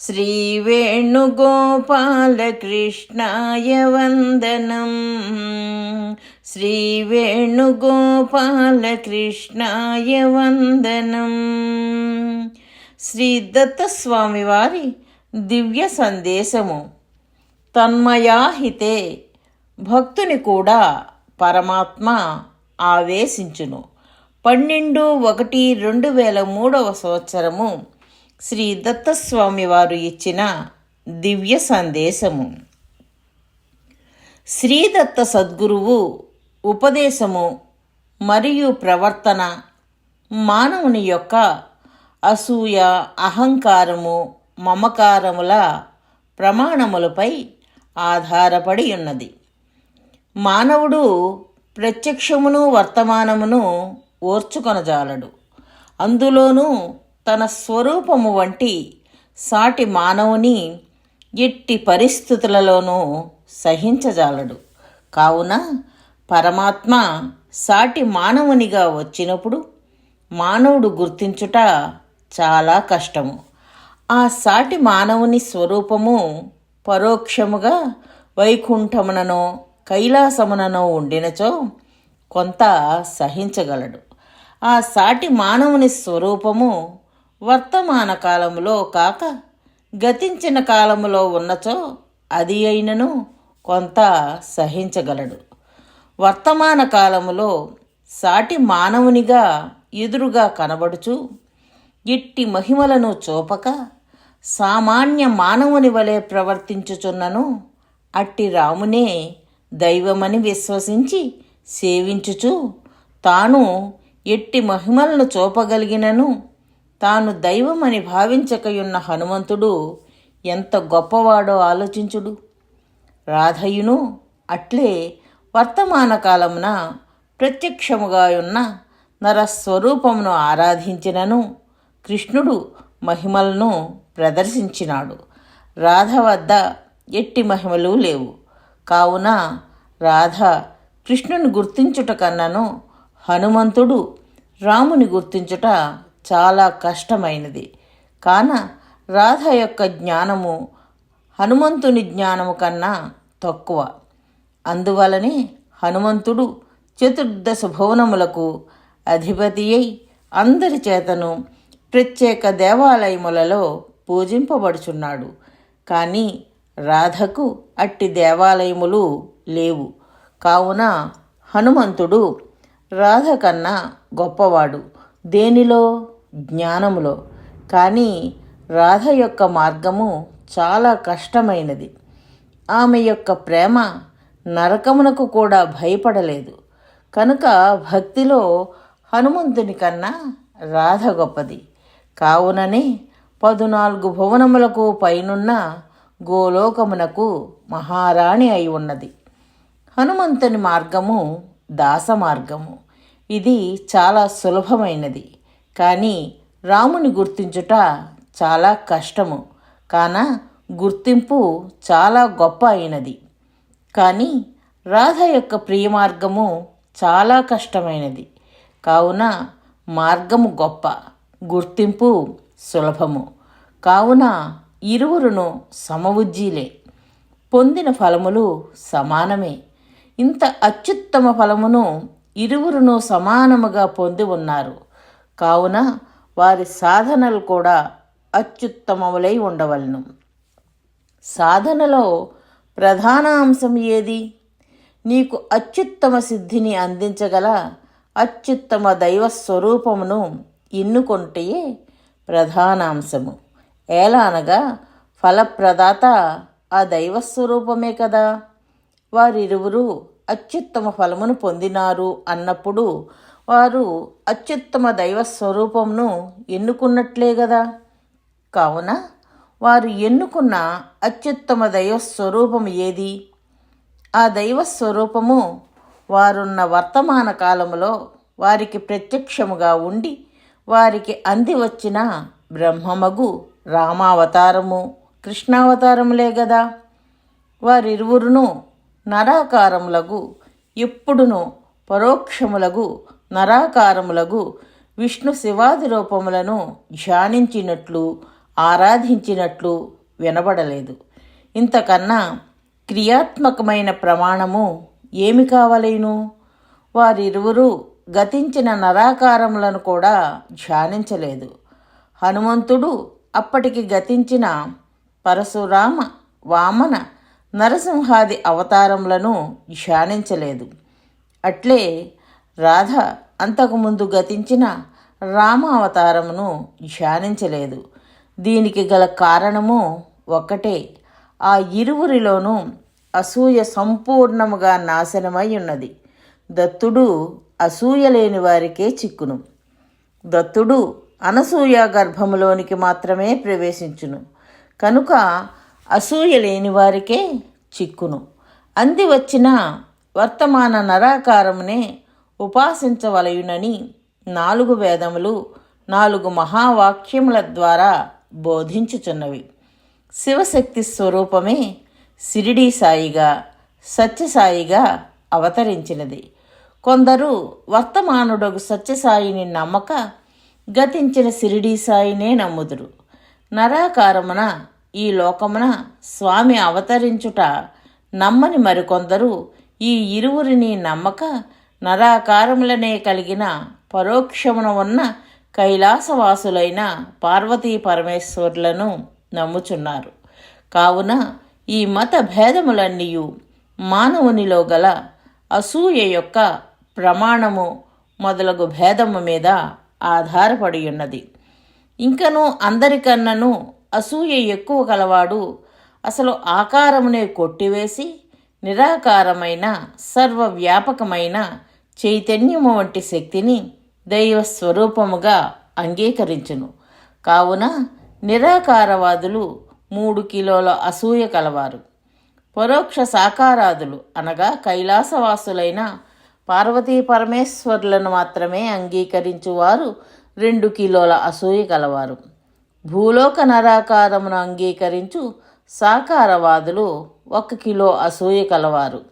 श्रीवेणुगोपालकृष्णाय वन्दनम् శ్రీవేణుగోపాలకృష్ణాయ వందనం శ్రీ దత్తస్వామి వారి దివ్య సందేశము తన్మయాహితే భక్తుని కూడా పరమాత్మ ఆవేశించును పన్నెండు ఒకటి రెండు వేల మూడవ సంవత్సరము శ్రీ దత్తస్వామి వారు ఇచ్చిన దివ్య సందేశము. శ్రీదత్త సద్గురువు ఉపదేశము మరియు ప్రవర్తన మానవుని యొక్క అసూయ అహంకారము మమకారముల ప్రమాణములపై ఆధారపడి ఉన్నది. మానవుడు ప్రత్యక్షమును వర్తమానమును ఓర్చుకొనజాలడు. అందులోనూ తన స్వరూపము వంటి సాటి మానవుని ఎట్టి పరిస్థితులలోనూ సహించజాలడు. కావున పరమాత్మ సాటి మానవునిగా వచ్చినప్పుడు మానవుడు గుర్తించుట చాలా కష్టము. ఆ సాటి మానవుని స్వరూపము పరోక్షముగా వైకుంఠముననో కైలాసముననో ఉండినచో కొంత సహించగలడు. ఆ సాటి మానవుని స్వరూపము వర్తమాన కాలములో కాక గతించిన కాలములో ఉన్నచో అది అయినను కొంత సహించగలడు. వర్తమాన కాలములో సాటి మానవునిగా ఎదురుగా కనబడుచు ఇట్టి మహిమలను చూపక సామాన్య మానవుని వలె ప్రవర్తించుచున్నను అట్టి రామునే దైవమని విశ్వసించి సేవించుచు తాను ఎట్టి మహిమలను చూపగలిగినను తాను దైవమని భావించకయున్న హనుమంతుడు ఎంత గొప్పవాడో ఆలోచించుడు. రాధయును అట్లే వర్తమాన కాలమున ప్రత్యక్షముగా ఉన్న నరస్వరూపమును ఆరాధించినను కృష్ణుడు మహిమలను ప్రదర్శించినాడు. రాధ వద్ద ఎట్టి మహిమలు లేవు. కావున రాధ కృష్ణుని గుర్తించుట కన్నను హనుమంతుడు రాముని గుర్తించుట చాలా కష్టమైనది. కాన రాధ యొక్క జ్ఞానము హనుమంతుని జ్ఞానము కన్నా తక్కువ. అందువలనే హనుమంతుడు చతుర్దశ భువనములకు అధిపతి అయి అందరి చేతను ప్రత్యేక దేవాలయములలో పూజింపబడుచున్నాడు. కానీ రాధకు అట్టి దేవాలయములు లేవు. కావున హనుమంతుడు రాధ కన్నా గొప్పవాడు. దేనిలో? జ్ఞానములో. కానీ రాధ యొక్క మార్గము చాలా కష్టమైనది. ఆమె యొక్క ప్రేమ నరకమునకు కూడా భయపడలేదు. కనుక భక్తిలో హనుమంతుని కన్నా రాధ గొప్పది. కావుననే పదునాలుగు భువనములకు పైనున్న గోలోకమునకు మహారాణి అయి ఉన్నది. హనుమంతుని మార్గము దాస మార్గము. ఇది చాలా సులభమైనది. కానీ రాముని గుర్తించుట చాలా కష్టము. కాన గుర్తింపు చాలా గొప్ప అయినది. కానీ రాధ యొక్క ప్రియ మార్గము చాలా కష్టమైనది. కావున మార్గము గొప్ప గుర్తింపు సులభము. కావున ఇరువురును సమవుజ్జీలే పొందిన ఫలములు సమానమే. ఇంత అత్యుత్తమ ఫలమును ఇరువురును సమానముగా పొంది ఉన్నారు. కావున వారి సాధనలు కూడా అత్యుత్తమములై ఉండవలను. సాధనలో ప్రధాన అంశం ఏది? నీకు అత్యుత్తమ సిద్ధిని అందించగల అత్యుత్తమ దైవ స్వరూపమును ఎన్నుకొంటే ప్రధాన అంశము. ఎలా అనగా ఫలప్రదాత ఆ దైవస్వరూపమే కదా. వారిరువురు అత్యుత్తమ ఫలమును పొందినారు అన్నప్పుడు వారు అత్యుత్తమ దైవ స్వరూపంను ఎన్నుకున్నట్లే కదా కావున వారు ఎన్నుకున్న అత్యుత్తమ దైవ స్వరూపము ఏది? ఆ దైవ స్వరూపము వారున్న వర్తమాన కాలములో వారికి ప్రత్యక్షముగా ఉండి వారికి అంది వచ్చిన బ్రహ్మమగు రామావతారము కృష్ణావతారములే గదా? వారిరువురును నరాకారములగు ఎప్పుడును పరోక్షములగు నరాకారములగు విష్ణు శివాది రూపములను ధ్యానించినట్లు ఆరాధించినట్లు వినబడలేదు. ఇంతకన్నా క్రియాత్మకమైన ప్రమాణము ఏమి కావలేను? వారిరువురు గతించిన నరాకారములను కూడా ధ్యానించలేదు. హనుమంతుడు అప్పటికి గతించిన పరశురామ వామన నరసింహాది అవతారములను ధ్యానించలేదు. అట్లే రాధ అంతకుముందు గతించిన రామ అవతారమును ధ్యానించలేదు. దీనికి గల కారణము ఒక్కటే. ఆ ఇరువురిలోనూ అసూయ సంపూర్ణముగా నాశనమై ఉన్నది. దత్తుడు అసూయ లేని వారికే చిక్కును. దత్తుడు అనసూయ గర్భములోనికి మాత్రమే ప్రవేశించును. కనుక అసూయ లేని వారికే చిక్కును. అంది వచ్చిన వర్తమాన నరాకారమునే ఉపాసించవలయునని నాలుగు వేదములు నాలుగు మహావాక్యముల ద్వారా బోధించుచున్నవి. శివశక్తి స్వరూపమే సిరిడి సాయిగా సత్యసాయిగా అవతరించినది. కొందరు వర్తమానుడగు సత్యసాయిని నమ్మక గతించిన సిరిడి సాయినే నమ్ముదురు. నరాకారమున ఈ లోకమున స్వామి అవతరించుట నమ్మని మరికొందరు ఈ ఇరువురిని నమ్మక నరాకారములనే కలిగిన పరోక్షమున ఉన్న కైలాసవాసులైన పార్వతీ పరమేశ్వరులను నమ్ముచున్నారు. కావున ఈ మత భేదములన్నీయు మానవునిలో గల అసూయ యొక్క ప్రమాణము మొదలగు భేదము మీద ఆధారపడి ఉన్నది ఇంకనూ అందరికన్నను అసూయ ఎక్కువ కలవాడు అసలు ఆకారమునే కొట్టివేసి నిరాకారమైన సర్వవ్యాపకమైన చైతన్యము వంటి శక్తిని దైవ స్వరూపముగా అంగీకరించును. కావున నిరాకారవాదులు మూడు కిలోల అసూయ కలవారు. పరోక్ష సాకారాదులు అనగా కైలాసవాసులైన పార్వతీ పరమేశ్వరులను మాత్రమే అంగీకరించువారు రెండు కిలోల అసూయ కలవారు. భూలోక నరాకారమును అంగీకరించు సాకారవాదులు ఒక కిలో అసూయ కలవారు.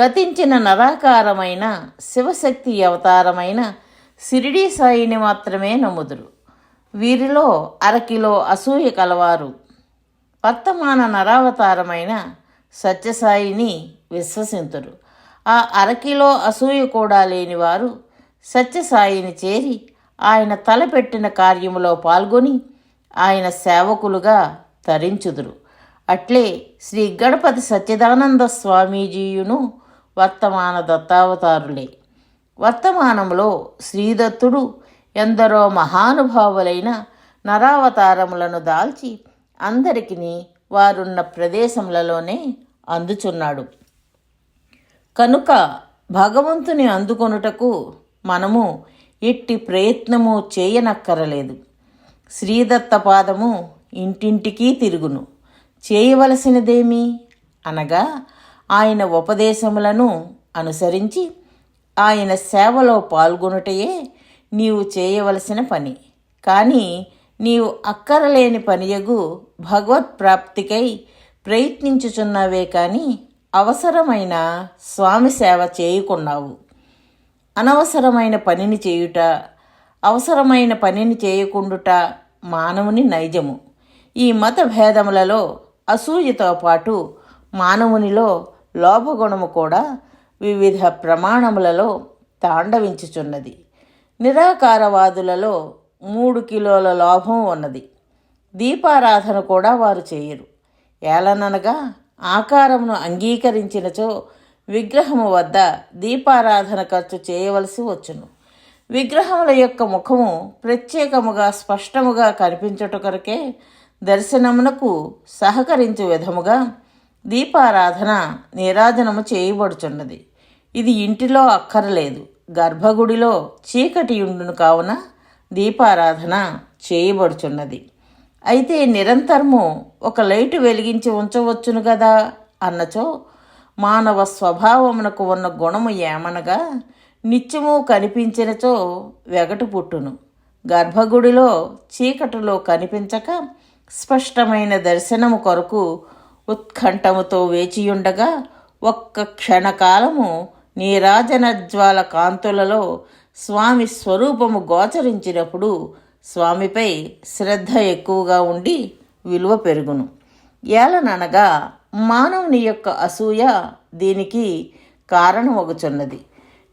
గతించిన నరాకారమైన శివశక్తి అవతారమైన సిరిడీ సాయిని మాత్రమే నమ్ముదురు. వీరిలో అరకిలో అసూయ కలవారు. వర్తమాన నరావతారమైన సత్యసాయిని విశ్వసింతురు. ఆ అరకిలో అసూయ కూడా లేనివారు సత్యసాయిని చేరి ఆయన తలపెట్టిన కార్యములో పాల్గొని ఆయన సేవకులుగా తరించుదురు. అట్లే శ్రీ గణపతి సచ్చిదానంద స్వామీజీయును వర్తమాన దత్తావతారులే. వర్తమానంలో శ్రీదత్తుడు ఎందరో మహానుభావులైన నరావతారములను దాల్చి అందరికిని వారున్న ప్రదేశములలోనే అందుచున్నాడు. కనుక భగవంతుని అందుకొనుటకు మనము ఎట్టి ప్రయత్నము చేయనక్కరలేదు. శ్రీదత్త పాదము ఇంటింటికి తిరుగును. చేయవలసినదేమి? అనగా ఆయన ఉపదేశములను అనుసరించి ఆయన సేవలో పాల్గొనుటయే నీవు చేయవలసిన పని. కానీ నీవు అక్కరలేని పనియగు భగవత్ ప్రాప్తికై ప్రయత్నించుచున్నావే కానీ అవసరమైన స్వామి సేవ చేయకున్నావు. అనవసరమైన పనిని చేయుట అవసరమైన పనిని చేయకుండుట మానవుని నైజము. ఈ మత భేదములలో అసూయతో పాటు మానవునిలో లోభగుణము కూడా వివిధ ప్రమాణములలో తాండవించుచున్నది. నిరాకారవాదులలో మూడు కిలోల లోభం ఉన్నది. దీపారాధన కూడా వారు చేయరు. ఏలననగా ఆకారమును అంగీకరించినచో విగ్రహము వద్ద దీపారాధన ఖర్చు చేయవలసి వచ్చును. విగ్రహముల యొక్క ముఖము ప్రత్యేకముగా స్పష్టముగా కనిపించుట కొరకే దర్శనమునకు సహకరించు విధముగా దీపారాధన నీరాజనము చేయబడుచున్నది. ఇది ఇంటిలో అక్కరలేదు. గర్భగుడిలో చీకటి ఉండును కావున దీపారాధన చేయబడుచున్నది. అయితే నిరంతరము ఒక లైటు వెలిగించి ఉంచవచ్చును కదా అన్నచో మానవ స్వభావమునకు ఉన్న గుణము ఏమనగా నిత్యము కనిపించినచో వెగటు పుట్టును. గర్భగుడిలో చీకటిలో కనిపించక స్పష్టమైన దర్శనము కొరకు ఉత్కంఠముతో వేచియుండగా ఒక్క క్షణకాలము నీరాజనజ్వాల కాంతులలో స్వామి స్వరూపము గోచరించినప్పుడు స్వామిపై శ్రద్ధ ఎక్కువగా ఉండి విలువ పెరుగును. ఏలననగా మానవుని యొక్క అసూయ దీనికి కారణమగుచున్నది.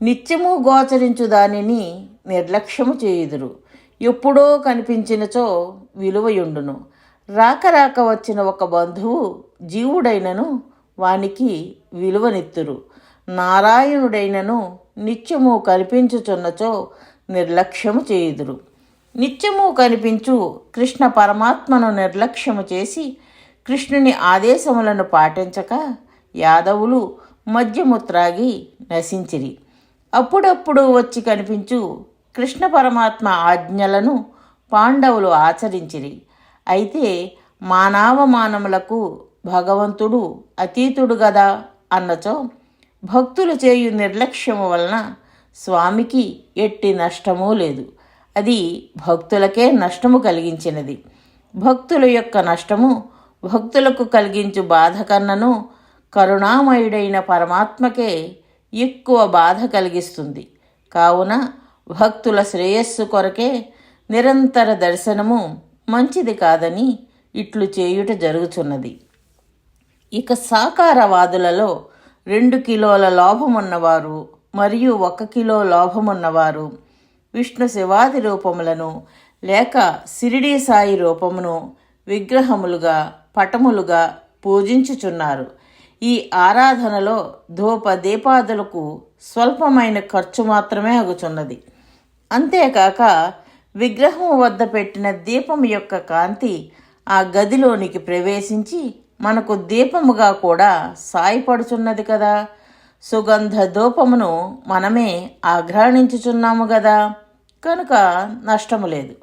నిత్యము గోచరించు దానిని నిర్లక్ష్యము చేయుదురు. ఎప్పుడో కనిపించినచో విలువయుండును. రాక రాక వచ్చిన ఒక బంధువు జీవుడైనను వానికి విలువనిత్తురు. నారాయణుడైనను నిత్యము కనిపించుచున్నచో నిర్లక్ష్యము చేయుదురు. నిత్యము కనిపించు కృష్ణ పరమాత్మను నిర్లక్ష్యము చేసి కృష్ణుని ఆదేశములను పాటించక యాదవులు మద్యము త్రాగి నశించిరి. అప్పుడప్పుడు వచ్చి కనిపించు కృష్ణ పరమాత్మ ఆజ్ఞలను పాండవులు ఆచరించిరి. అయితే మానవమానములకు భగవంతుడు అతీతుడు గదా అన్నచో భక్తులు చేయు నిర్లక్ష్యము వలన స్వామికి ఎట్టి నష్టమూ లేదు. అది భక్తులకే నష్టము కలిగించినది. భక్తుల యొక్క నష్టము భక్తులకు కలిగించు బాధ కన్నను కరుణామయుడైన పరమాత్మకే ఎక్కువ బాధ కలిగిస్తుంది. కావున భక్తుల శ్రేయస్సు కొరకే నిరంతర దర్శనము మంచిది కాదని ఇట్లు చేయుట జరుగుచున్నది. ఇక సాకారవాదులలో రెండు కిలోల లోభమున్నవారు మరియు ఒక కిలో లోభమున్నవారు విష్ణు శివాది రూపములను లేక సిరిడీ సాయి రూపమును విగ్రహములుగా పటములుగా పూజించుచున్నారు. ఈ ఆరాధనలో ధూప దీపాదులకు స్వల్పమైన ఖర్చు మాత్రమే అగుచున్నది. అంతేకాక విగ్రహం వద్ద పెట్టిన దీపం యొక్క కాంతి ఆ గదిలోనికి ప్రవేశించి మనకు దీపముగా కూడా సాయపడుచున్నది కదా. సుగంధ ధూపమును మనమే ఆఘ్రాణించుచున్నాము కదా. కనుక నష్టము లేదు.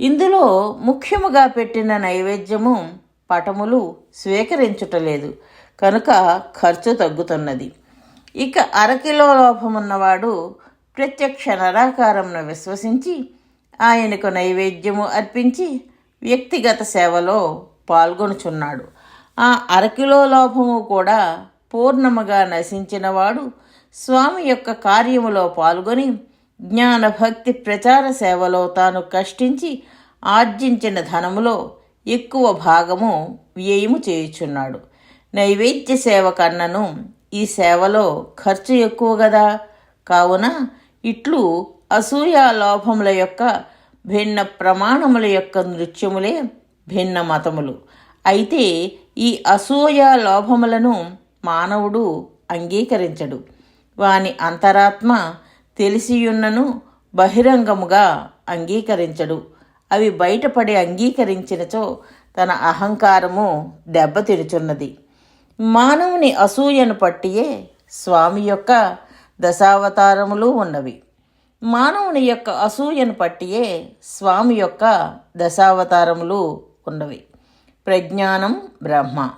ఇందులో ముఖ్యముగా పెట్టిన నైవేద్యము పటములు స్వీకరించుటలేదు కనుక ఖర్చు తగ్గుతున్నది. ఇక అరకిలో లోపమున్నవాడు ప్రత్యక్ష నరాకారంను విశ్వసించి ఆయనకు నైవేద్యము అర్పించి వ్యక్తిగత సేవలో పాల్గొనుచున్నాడు. ఆ అరకిలో లోపము కూడా పూర్ణముగా నశించినవాడు స్వామి యొక్క కార్యములో పాల్గొని జ్ఞాన భక్తి ప్రచార సేవలో తాను కష్టించి ఆర్జించిన ధనములో ఎక్కువ భాగము వ్యయము చేయుచున్నాడు. నైవేద్య సేవ కన్నను ఈ సేవలో ఖర్చు ఎక్కువ కదా కావున ఇట్లు అసూయ లోభముల యొక్క భిన్న ప్రమాణముల యొక్క నృత్యములే భిన్న మతములు. అయితే ఈ అసూయ లోభములను మానవుడు అంగీకరించడు. వాని అంతరాత్మ తెలిసియున్నను బహిరంగముగా అంగీకరించడు. అవి బయటపడి అంగీకరించినచో తన అహంకారము దెబ్బతిరుచున్నది మానవుని అసూయను పట్టియే స్వామి యొక్క దశావతారములు ఉన్నవి. మానవుని యొక్క అసూయను పట్టియే స్వామి యొక్క దశావతారములు ఉన్నవి. ప్రజ్ఞానం బ్రహ్మ.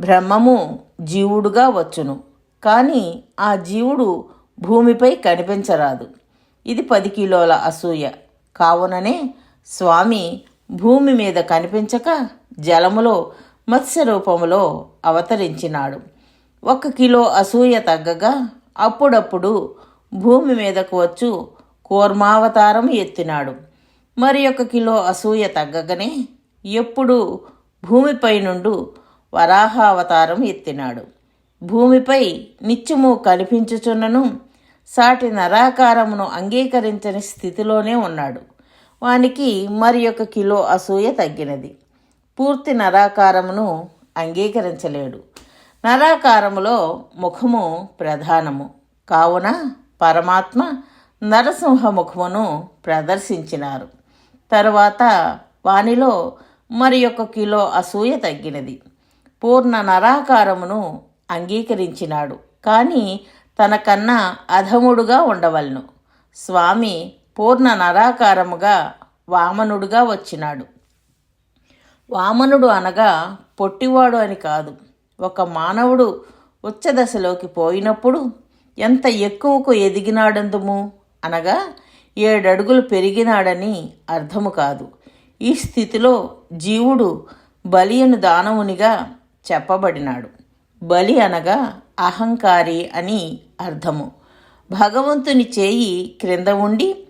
బ్రహ్మము జీవుడుగా వచ్చును. కానీ ఆ జీవుడు భూమిపై కనిపించరాదు. ఇది పది కిలోల అసూయ. కావుననే స్వామి భూమి మీద కనిపించక జలములో మత్స్య రూపములో అవతరించినాడు. ఒక కిలో అసూయ తగ్గగా అప్పుడప్పుడు భూమి మీదకు వచ్చు కూర్మావతారం ఎత్తినాడు. మరి ఒక కిలో అసూయ తగ్గగానే ఎప్పుడు భూమిపై నుండు వరాహావతారం ఎత్తినాడు. భూమిపై నిత్యము కనిపించుచున్నను సాటి నరాకారమును అంగీకరించని స్థితిలోనే ఉన్నాడు. వానికి మరి ఒక కిలో అసూయ తగ్గినది. పూర్తి నరాకారమును అంగీకరించలేడు. నరాకారములో ముఖము ప్రధానము. కావున పరమాత్మ నరసింహముఖమును ప్రదర్శించినారు. తరువాత వానిలో మరి ఒక కిలో అసూయ తగ్గినది. పూర్ణ నరాకారమును అంగీకరించినాడు. కానీ తనకన్నా అధముడుగా ఉండవలను. స్వామి పూర్ణ నరాకారముగా వామనుడుగా వచ్చినాడు. వామనుడు అనగా పొట్టివాడు అని కాదు. ఒక మానవుడు ఉచ్చదశలోకి పోయినప్పుడు ఎంత ఎక్కువకు ఎదిగినాడందుము? అనగా ఏడడుగులు పెరిగినాడని అర్థము కాదు. ఈ స్థితిలో జీవుడు బలియను దానవునిగా చెప్పబడినాడు. బలి అనగా అహంకారి అని అర్థము. భగవంతుని చేయి క్రింద ఉండి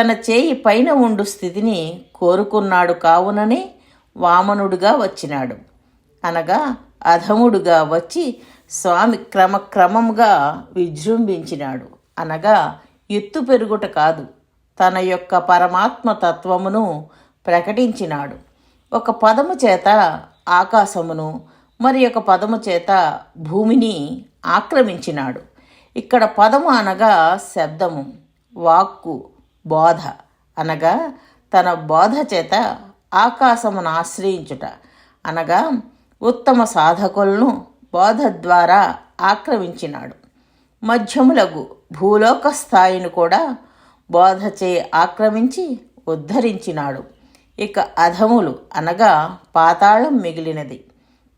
తన చేయి పైన ఉండు స్థితిని కోరుకున్నాడు కావుననే వామనుడుగా వచ్చినాడు. అనగా అధముడుగా వచ్చి స్వామి క్రమక్రమంగా విజృంభించినాడు. అనగా ఎత్తు పెరుగుట కాదు తన యొక్క పరమాత్మ తత్వమును ప్రకటించినాడు. ఒక పదము చేత ఆకాశమును మరి ఒక పదము చేత భూమిని ఆక్రమించినాడు. ఇక్కడ పదము అనగా శబ్దము వాక్కు బోధ. అనగా తన బోధ చేత ఆకాశమును ఆశ్రయించుట. అనగా ఉత్తమ సాధకులను బోధ ద్వారా ఆక్రమించినాడు. మధ్యములగు భూలోక స్థాయిని కూడా బోధచే ఆక్రమించి ఉద్ధరించినాడు. ఇక అధములు అనగా పాతాళం మిగిలినది.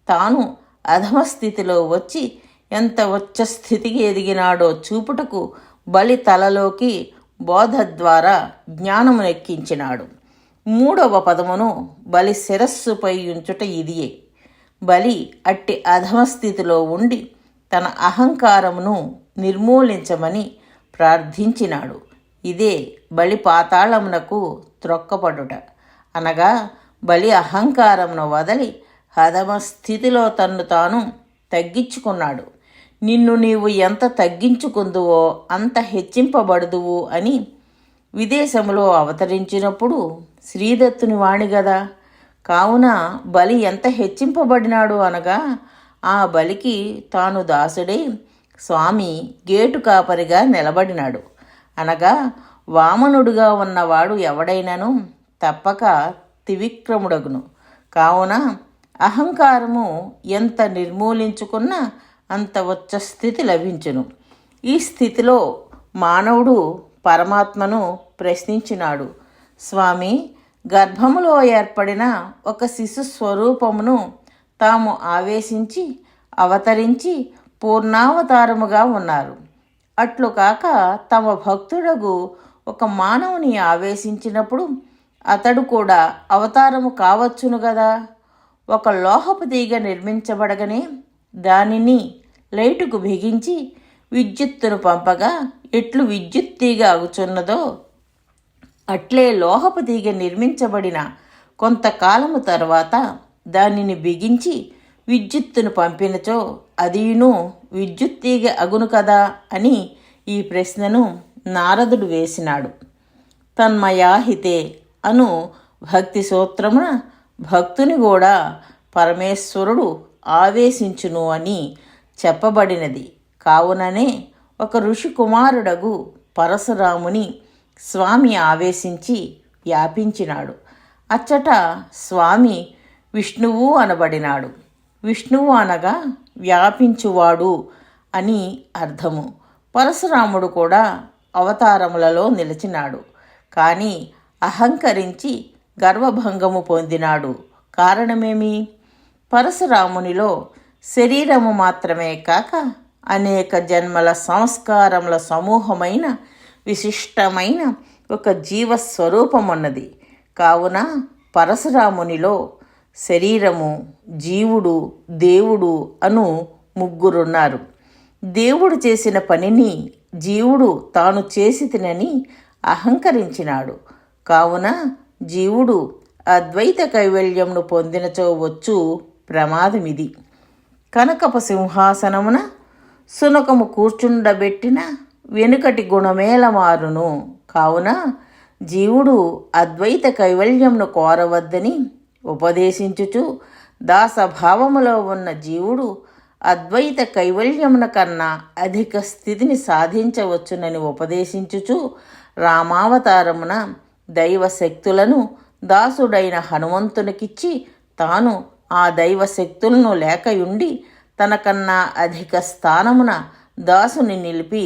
తాను అధమ స్థితిలో వచ్చి ఎంత ఉచ్చ స్థితికి ఎదిగినాడో చూపుటకు బలి తలలోకి బోధ ద్వారా జ్ఞానమునెక్కించినాడు. మూడవ పదమును బలి శిరస్సుపై ఉంచుట ఇదియే. బలి అట్టి అధమ స్థితిలో ఉండి తన అహంకారమును నిర్మూలించమని ప్రార్థించినాడు. ఇదే బలి పాతాళమునకు త్రొక్కపడుట. అనగా బలి అహంకారమును వదలి హదమ స్థితిలో తన్ను తాను తగ్గించుకున్నాడు. నిన్ను నీవు ఎంత తగ్గించుకుందువో అంత హెచ్చింపబడుదువు అని విదేశంలో అవతరించినప్పుడు శ్రీదత్తుని వాణి గదా? కావున బలి ఎంత హెచ్చింపబడినాడు అనగా ఆ బలికి తాను దాసుడై స్వామి గేటు కాపరిగా నిలబడినాడు. అనగా వామనుడుగా ఉన్నవాడు ఎవడైనను తప్పక త్రివిక్రముడగును. కావున అహంకారము ఎంత నిర్మూలించుకున్నా అంత ఉచ్చ స్థితి లభించును. ఈ స్థితిలో మానవుడు పరమాత్మను ప్రశ్నించినాడు. స్వామి గర్భములో ఏర్పడిన ఒక శిశు స్వరూపమును తాము ఆవేశించి అవతరించి పూర్ణావతారముగా ఉన్నారు. అట్లు కాక తమ భక్తుడగు ఒక మానవుని ఆవేశించినప్పుడు అతడు కూడా అవతారము కావచ్చును గదా? ఒక లోహపు తీగ నిర్మించబడగనే దానిని లైటుకు బిగించి విద్యుత్తును పంపగా ఎట్లు విద్యుత్ తీగ అగుచున్నదో అట్లే లోహపు తీగ నిర్మించబడిన కొంతకాలము తర్వాత దానిని బిగించి విద్యుత్తును పంపినచో అదీను విద్యుత్ తీగ అగును కదా అని ఈ ప్రశ్నను నారదుడు వేసినాడు. తన్మయాహితే అను భక్తి సూత్రమున భక్తుని కూడా పరమేశ్వరుడు ఆవేశించును అని చెప్పబడినది. కావుననే ఒక ఋషి కుమారుడగు పరశురాముని స్వామి ఆవేశించి వ్యాపించినాడు అచ్చట స్వామి విష్ణువు అనబడినాడు. విష్ణువు అనగా వ్యాపించువాడు అని అర్థము. పరశురాముడు కూడా అవతారములలో నిలిచినాడు. కానీ అహంకరించి గర్వభంగము పొందినాడు. కారణమేమి? పరశురామునిలో శరీరము మాత్రమే కాక అనేక జన్మల సంస్కారముల సమూహమైన విశిష్టమైన ఒక జీవస్వరూపం ఉన్నది కావున పరశురామునిలో శరీరము జీవుడు దేవుడు అను ముగ్గురున్నారు. దేవుడు చేసిన పనిని జీవుడు తాను చేసి తినని అహంకరించినాడు. కావున జీవుడు అద్వైత కైవల్యంను పొందినచోవచ్చు ప్రమాదమిది. కనకపు సింహాసనమున సునకము కూర్చుండబెట్టిన వెనుకటి గుణమేల మారును. కావున జీవుడు అద్వైత కైవల్యంను కోరవద్దని ఉపదేశించుచు దాసభావములో ఉన్న జీవుడు అద్వైత కైవల్యమున కన్నా అధిక స్థితిని సాధించవచ్చునని ఉపదేశించుచు రామావతారమున దైవ శక్తులను దాసుడైన హనుమంతునికిచ్చి తాను ఆ దైవ శక్తులను లేకయుండి తనకన్నా అధిక స్థానమున దాసుని నిలిపి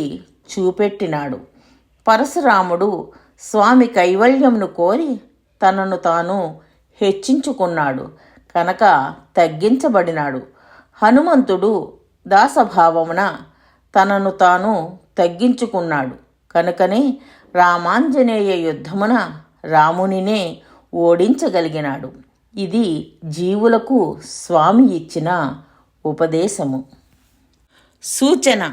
చూపెట్టినాడు. పరశురాముడు స్వామి కైవల్యంను కోరి తనను తాను హెచ్చించుకున్నాడు. కనుక తగ్గించబడినాడు. హనుమంతుడు దాసభావమున తనను తాను తగ్గించుకున్నాడు. కనుకనే రామాంజనేయ యుద్ధమున రామునినే ఓడించగలిగినాడు. ఇది జీవులకు స్వామి ఇచ్చిన ఉపదేశము. సూచన.